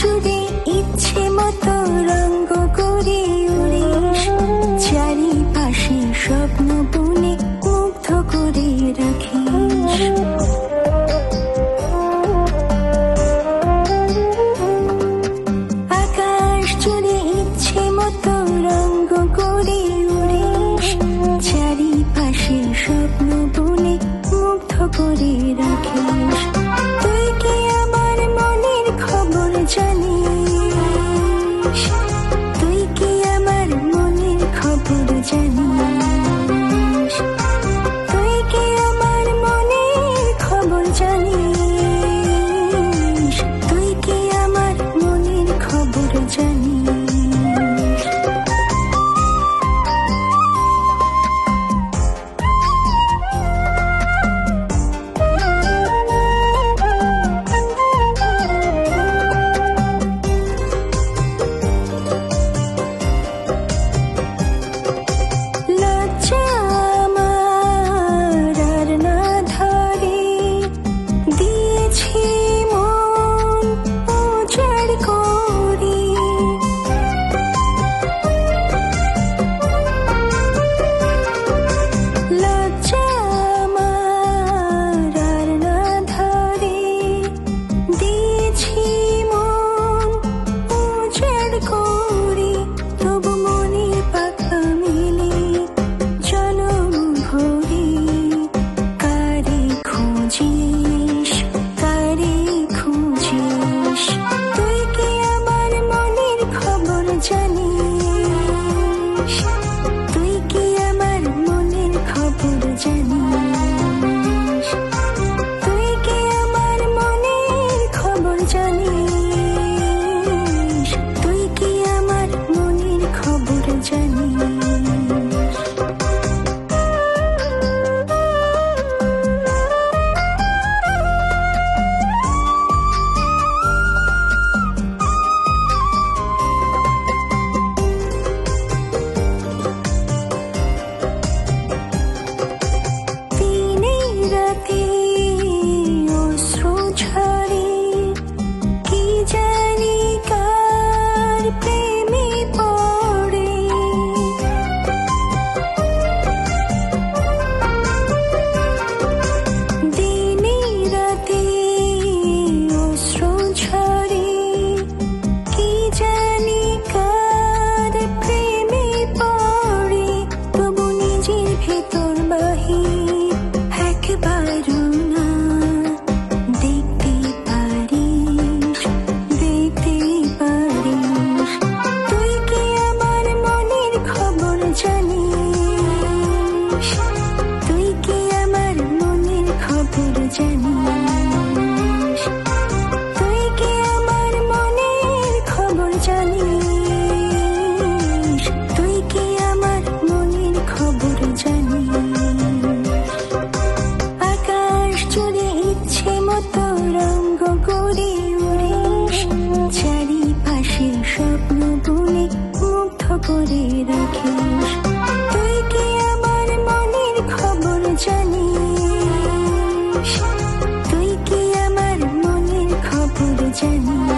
যদি স্বপ্ন বলে মুগ্ধ করে রাখিস। তুই কি আমার মনের খবর তুই কি আমার মনের খবর আকাশ ইচ্ছে মতো রঙ্গ করে উড়িস। স্বপ্ন করে 苦的蝉你